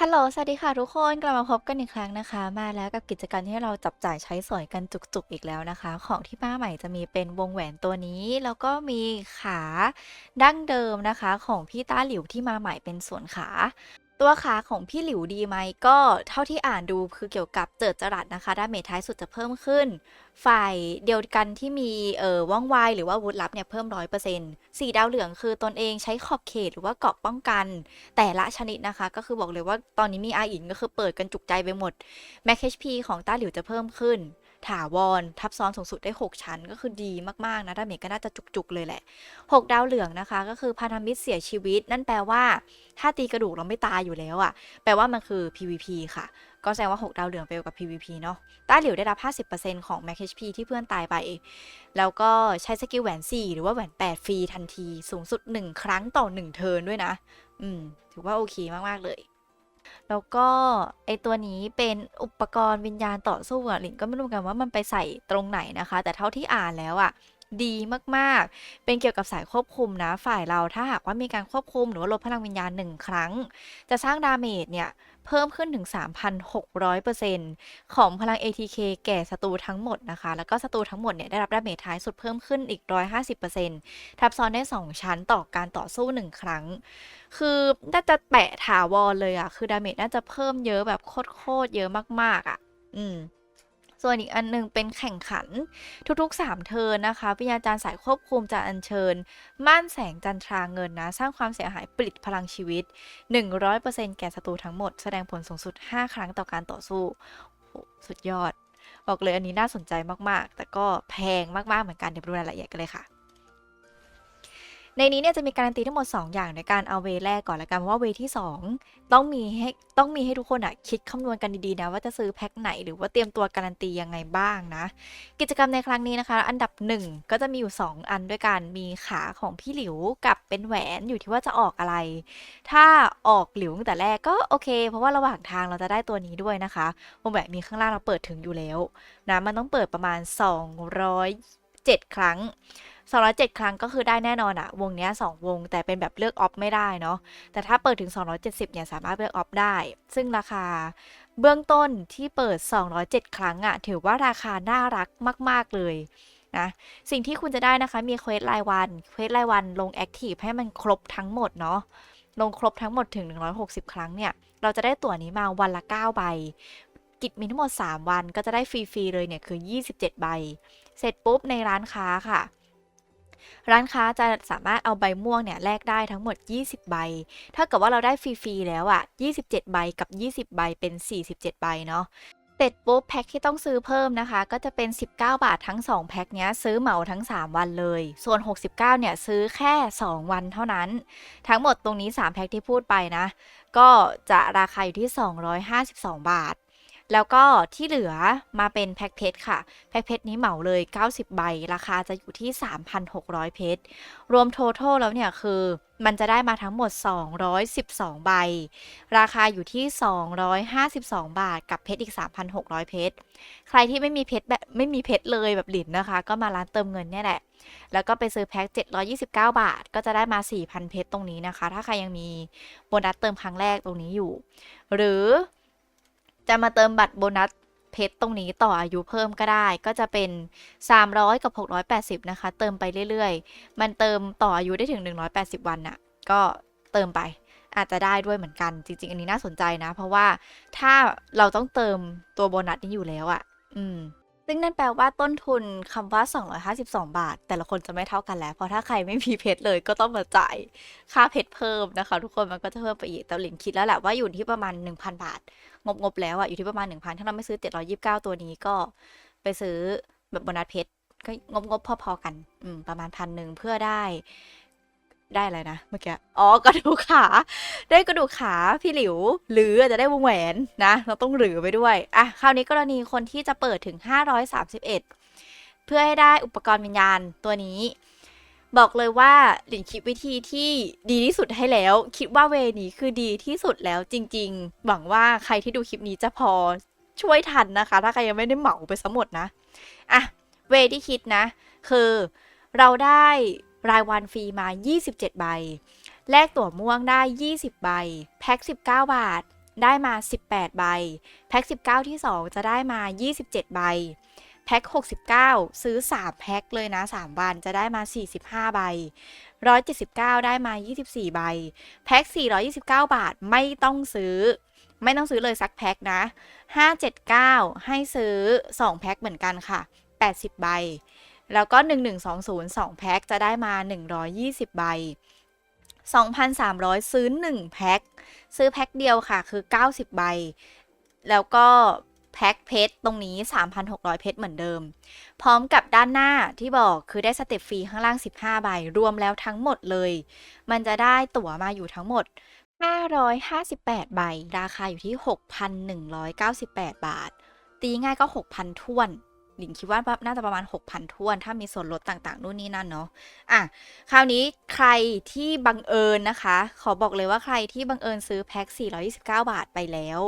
ฮัลโหล สวัสดีค่ะทุกคน กลับมาพบกันอีกครั้งนะคะ มาแล้วกับกิจกรรมที่เราจับจ่ายใช้สอยกันจุกๆอีกแล้วนะคะ ของที่มาใหม่จะมีเป็นวงแหวนตัวนี้ แล้วก็มีขาดั้งเดิมนะคะ ของพี่ต้าหลิวที่มาใหม่เป็นส่วนขา ตัวขาของพี่หลิวดีไหมก็เท่าที่อ่านดูคือเกี่ยวกับเจิดจรัสนะคะดาเมจท้ายสุดจะเพิ่มขึ้น ฝ่ายเดียวกันที่มีเอ่อว่องไวหรือว่าวุธลับเนี่ยเพิ่มร้อยเปอร์เซ็นต์สีดาวเหลืองคือตนเองใช้ขอบเขตหรือว่าเกาะป้องกัน แต่ละชนิดนะคะ ก็คือบอกเลยว่าตอนนี้มีอาอินก็คือเปิดกันจุกใจไปหมด Max HP ของต้าหลิวจะเพิ่มขึ้น ถาวร ทับซ้อนสูงสุดได้ 6 ชั้น ก็คือดีมาก ๆ นะดาเมจก็น่าจะจุก ๆ เลยแหละ 6 ดาวเหลืองนะคะ ก็คือพันธมิตรเสียชีวิต นั่นแปลว่า ถ้าตีกระดูกเราไม่ตายอยู่แล้วอะ่ะ แปลว่ามันคือ PVP ค่ะ ก็แสดงว่า 6 ดาวเหลืองไปกับ PVP เนาะต้าหลิวได้รับ 50%ของ Max HP ที่เพื่อนตายไป แล้วก็ใช้สกิลแหวน 4 หรือว่าแหวน 8 ฟรีทันที สูงสุด 1 ครั้งต่อ 1 เทิร์นด้วยนะ อืม ถือว่าโอเคมาก ๆ เลย แล้วก็ไอตัวนี้เป็นอุปกรณ์วิญญาณต่อสู้อะหลินก็ไม่รู้เหมือนกันว่ามันไปใส่ตรงไหนนะคะ แต่เท่าที่อ่านแล้วอะดีมากๆ เป็นเกี่ยวกับสายควบคุมนะ ฝ่ายเราถ้าหากว่ามีการควบคุมหรือว่าลดพลังวิญญาณหนึ่งครั้ง จะสร้างดาเมจเนี่ย เพิ่มขึ้นถึง 3,600%ของพลัง ATK แก่ศัตรูทั้งหมดนะคะ แล้วก็ศัตรูทั้งหมดเนี่ยได้รับดาเมจท้ายสุดเพิ่มขึ้นอีก 150%ทับซ้อนได้ 2 ชั้นต่อการต่อสู้ 1 ครั้ง คือน่าจะแปะถาวรเลยอะคือดาเมจน่าจะเพิ่มเยอะแบบโคตรๆเยอะมากๆอะอืม ส่วนอีกอันหนึงเป็นแข่งขันทุกๆ 3 เทินนะคะวิญญาจารย์สายควบคุมจะอัญเชิญ ม่านแสงจันทราเงินนะ สร้างความเสียหายปลิดพลังชีวิต 100%แก่ศัตรูทั้งหมด แสดงผลสูงสุด 5 ครั้งต่อการต่อสู้สุดยอด บอกเลยอันนี้น่าสนใจมากๆ แต่ก็แพงมากๆเหมือนกันเดี๋ยวไปดูรายละเอียดกันเลยค่ะ ในนี้เนี่ยจะมีการันตีทั้งหมด 2 อย่างในการเอาเวแรกก่อนละกันเพราะว่าเวที่ 2 ต้องมีให้ต้องมีให้ทุกคนอะคิดคำนวณกันดีๆนะว่าจะซื้อแพ็คไหนหรือว่าเตรียมตัวการันตียังไงบ้างนะ กิจกรรมในครั้งนี้นะคะ อันดับ 1 ก็จะมีอยู่ 2 อันด้วยกันมีขาของพี่หลิวกับเป็นแหวนอยู่ที่ว่าจะออกอะไร ถ้าออกหลิวตั้งแต่แรกก็โอเค เพราะว่าระหว่างทางเราจะได้ตัวนี้ด้วยนะคะวงแหวนมีข้างล่างเราเปิดถึงอยู่แล้วนะมันต้องเปิดประมาณ 207ครั้ง 207 ครั้งก็คือได้แน่นอนอะวงเนี้ย2วง แต่เป็นแบบเลือกออฟไม่ได้เนาะแต่ถ้าเปิดถึง 270 เนี่ยสามารถเลือกออฟได้ ซึ่งราคาเบื้องต้นที่เปิด 207 ครั้งอะถือว่าราคาน่ารักมาก ๆ เลยนะสิ่งที่คุณจะได้นะคะมีเควสรายวันเควสรายวันลงแอคทีฟให้มันครบทั้งหมดเนาะลงครบทั้งหมดถึง 160 ครั้งเนี่ย เราจะได้ตั๋วนี้มาวันละ 9 ใบ กิจมีทั้งหมด 3 วันก็จะได้ฟรี ๆ เลยเนี่ย คือ 27 ใบ เสร็จปุ๊บในร้านค้าค่ะ ร้านค้าจะสามารถเอาใบม่วงเนี่ยแลกได้ทั้งหมด 20 ใบ ถ้าเกิดว่าเราได้ฟรีๆแล้วอะ่ะ 27 ใบกับ 20 ใบเป็น 47 ใบเนาะเสร็จปุ๊บแพ็คที่ต้องซื้อเพิ่มนะคะ ก็จะเป็น 19 บาททั้ง 2 แพ็คเนี้ยซื้อเหมาทั้ง 3 วันเลย ส่วน 69 เนี่ยซื้อแค่ 2 วันเท่านั้น ทั้งหมดตรงนี้ 3 แพ็คที่พูดไปนะ ก็จะราคาอยู่ที่ 252 บาท แล้วก็ที่เหลือมาเป็นแพ็คเพชรค่ะ แพ็คเพชรนี้เหมาเลย 90 ใบ ราคาจะอยู่ที่ 3,600 เพชร รวมโทท a l แล้วเนี่ยคือมันจะได้มาทั้งหมด 212 ใบ ราคาอยู่ที่ 252 บาท กับเพชรอีก 3,600 เพชร ใครที่ไม่มีเพชรแบบไม่มีเพชรเลยแบบหลินนะคะ ก็มาร้านเติมเงินเนี่ยแหละ แล้วก็ไปซื้อแพ็ค 729 บาท ก็จะได้มา 4,000 เพชรตรงนี้นะคะ ถ้าใครยังมีโบนัสเติมครั้งแรกตรงนี้อยู่ หรือ จะมาเติมบัตรโบนัสเพชรตรงนี้ต่ออายุเพิ่มก็ได้ ก็จะเป็น 300 กับ 680 นะคะ เติมไปเรื่อยๆ มันเติมต่ออายุได้ถึง 180 วันน่ะ ก็เติมไปอาจจะได้ด้วยเหมือนกัน จริง ๆ อันนี้น่าสนใจนะ เพราะว่าถ้าเราต้องเติมตัวโบนัสนี้อยู่แล้วอะ่ะ อืม ซึ่งนั่นแปลว่าต้นทุนคำว่า 252 บาท แต่ละคนจะไม่เท่ากันแล้ว เพราะถ้าใครไม่มีเพชรเลยก็ต้องมาจ่ายค่าเพชรเพิ่มนะคะ ทุกคนมันก็จะเพิ่มไปอีกแต่หลินคิดแล้วแหละว่าอยู่ที่ประมาณ 1,000 บาท งบงบแล้วอะอยู่ที่ประมาณ 1,000 ถ้าเราไม่ซื้อ 729 ตัวนี้ก็ไปซื้อแบบโบนัสเพชรก็งบงบพอๆกัน อืม ประมาณพันหนึ่งเพื่อได้ ได้อะไรนะเมื่อกี้ อ๋อกระดูกขา ได้กระดูกขาพี่หลิว หรืออาจจะได้วงแหวนนะ เราต้องหรือไปด้วย อะ คราวนี้กรณีคนที่จะเปิดถึง 531 เพื่อให้ได้อุปกรณ์วิญญาณตัวนี้ บอกเลยว่าหลินคิดวิธีที่ดีที่สุดให้แล้ว คิดว่าเวนี้คือดีที่สุดแล้วจริง ๆ หวังว่าใครที่ดูคลิปนี้จะพอช่วยทันนะคะ ถ้าใครยังไม่ได้เหมาไปซะหมดนะ อะ เวที่คิดนะ คือเราได้ รายวันฟรีมา 27 ใบ แลกตั๋วม่วงได้ 20 ใบ แพ็ค 19 บาท ได้มา 18 ใบ แพ็ค 19 ที่ 2 จะได้มา 27 ใบ แพ็ค 69 ซื้อ 3 แพ็คเลยนะ 3 วันจะได้มา 45 ใบ 179 ได้มา 24 ใบ แพ็ค 429 บาทไม่ต้องซื้อไม่ต้องซื้อเลยสักแพ็คนะ 579 ให้ซื้อ 2 แพ็คเหมือนกันค่ะ 80 ใบ แล้วก็ 1120 2 แพ็คจะได้มา 120 ใบ 2,300 ซื้อ 1 แพ็ค ซื้อแพ็คเดียวค่ะ คือ 90 ใบ แล้วก็แพ็คเพชรตรงนี้ 3,600 เพชรเหมือนเดิม พร้อมกับด้านหน้าที่บอกคือได้สเต็ปฟรีข้างล่าง 15 ใบ รวมแล้วทั้งหมดเลย มันจะได้ตั๋วมาอยู่ทั้งหมด 558 ใบ ราคาอยู่ที่ 6,198 บาท ตีง่ายก็ 6,000ท้วน หลิงคิดว่าน่าจะประมาณ 6,000ท้วน ถ้ามีส่วนลดต่างๆ นู่นนี่นั่นเนาะอะคราวนี้ใครที่บังเอิญนะคะ ขอบอกเลยว่าใครที่บังเอิญซื้อแพ็ค 429 บาทไปแล้ว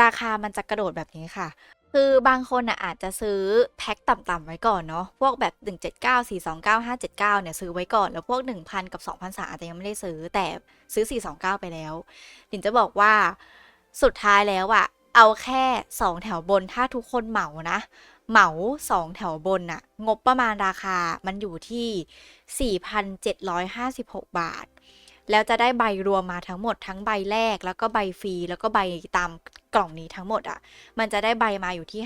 ราคามันจะกระโดดแบบนี้ค่ะ คือบางคนอะอาจจะซื้อแพ็คต่ำๆไว้ก่อนเนาะพวกแบบ 179 429 579 เนี่ยซื้อไว้ก่อน แล้วพวก 1,000 กับ 2,003อาจจะยังไม่ได้ซื้อแต่ซื้อ 429 ไปแล้วหลินจะบอกว่าสุดท้ายแล้วอะเอาแค่ 2 แถวบนถ้าทุกคนเหมานะ เหมา2แถวบนน่ะ งบประมาณราคามันอยู่ที่ 4,756 บาท แล้วจะได้ใบรวมมาทั้งหมดทั้งใบแรกแล้วก็ใบฟรีแล้วก็ใบตามกล่องนี้ทั้งหมดอะ่ะ มันจะได้ใบมาอยู่ที่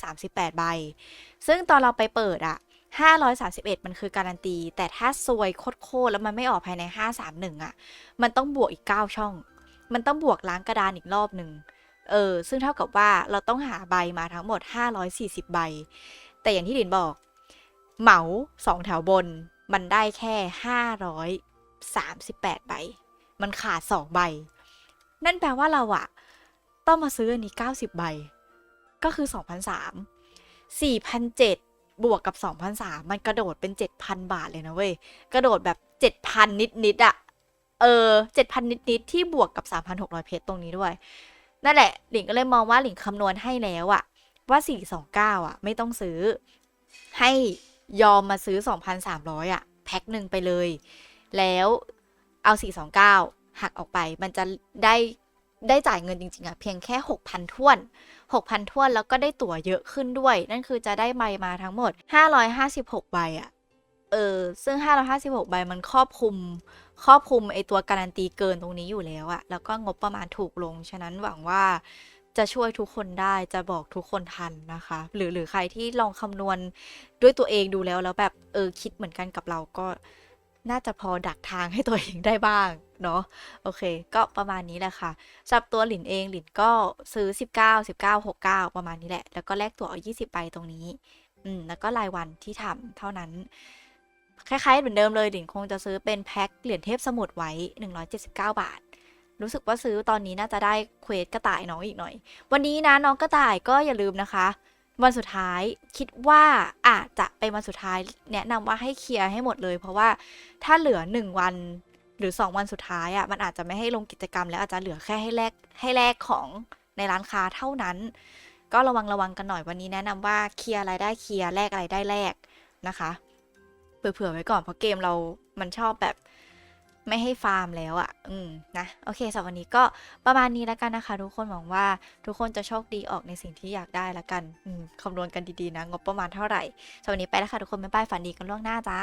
538 ใบ ซึ่งตอนเราไปเปิดอะ่ะ531 มันคือการันตี แต่ถ้าซวยโคตรๆแล้วมันไม่ออกภายใน 531อะ มันต้องบวกอีก 9 ช่อง มันต้องบวกล้างกระดานอีกรอบหนึ่ง เออ ซึ่งเท่ากับว่าเราต้องหาใบมาทั้งหมด 540 ใบ แต่อย่างที่ดินบอก เหมา2แถวบน มันได้แค่ 538 ใบ มันขาด 2 ใบ นั่นแปลว่าเราอะต้องมาซื้ออันนี้ 90 ใบ ก็คือ 2,003 4,007 บวกกับ 2,003 มันกระโดดเป็น 7,000 บาทเลยนะเว้ย กระโดดแบบ 7,000 นิดๆอะเออ 7,000 นิดๆที่บวกกับ 3,600 เพชรตรงนี้ด้วย นั่นแหละ หลิงก็เลยมองว่าหลิงคำนวณให้แล้วอะว่า 429อะไม่ต้องซื้อ ให้ยอมมาซื้อ 2,300อะแพ็คหนึ่งไปเลย แล้วเอา 429 หักออกไป มันจะได้ได้จ่ายเงินจริงๆอะเพียงแค่ 6,000ท้วน 6,000ท้วนแล้วก็ได้ตั๋วเยอะขึ้นด้วย นั่นคือจะได้ใบมาทั้งหมด 556 ใบอะเออ ซึ่ง 556 ใบมันครอบคลุม ครอบคลุมไอตัวการันตีเกินตรงนี้อยู่แล้วอะแล้วก็งบประมาณถูกลง ฉะนั้นหวังว่าจะช่วยทุกคนได้จะบอกทุกคนทันนะคะ หรือหรือใครที่ลองคำนวณด้วยตัวเองดูแล้วแล้วแบบเออคิดเหมือนกันกับเราก็น่าจะพอดักทางให้ตัวเองได้บ้างเนาะโอเค ก็ประมาณนี้แหละค่ะสำหรับตัวหลินเองหลินก็ซื้อ 19 19 69 ประมาณนี้แหละ แล้วก็แลกตัวเอา 20ใบตรงนี้ อืมแล้วก็รายวันที่ทำเท่านั้น คล้ายๆเหมือนเดิมเลยหลินคงจะซื้อเป็นแพ็คเหรียญเทพสมุทรไว้ 179 บาท รู้สึกว่าซื้อตอนนี้น่าจะได้เควสกระต่ายน้องอีกหน่อย วันนี้นะน้องกระต่ายก็อย่าลืมนะคะ วันสุดท้ายคิดว่าอาจจะเป็นวันสุดท้ายแนะนำว่าให้เคลียร์ให้หมดเลย เพราะว่าถ้าเหลือ 1 วันหรือ 2 วันสุดท้ายอะ่ะมันอาจจะไม่ให้ลงกิจกรรม แล้วอาจจะเหลือแค่ให้แลกให้แลกของในร้านค้าเท่านั้น ก็ระวังระวังกันหน่อยวันนี้แนะนำว่าเคลียร์อะไรได้เคลียร์แลกอะไรได้แลกนะคะ เผื่อๆไว้ก่อนเพราะเกมเรามันชอบแบบไม่ให้ฟาร์มแล้วอะ่ะ อืม นะ โอเคสำหรับวันนี้ก็ประมาณนี้แล้วกันนะคะ ทุกคน หวังว่าทุกคนจะโชคดีออกในสิ่งที่อยากได้ละกัน อืมคำนวณกันดีๆนะ งบประมาณเท่าไหร่สำหรับวันนี้ไปแล้วค่ะทุกคนบ๊ายบายฝันดีกันล่วงหน้าจ้า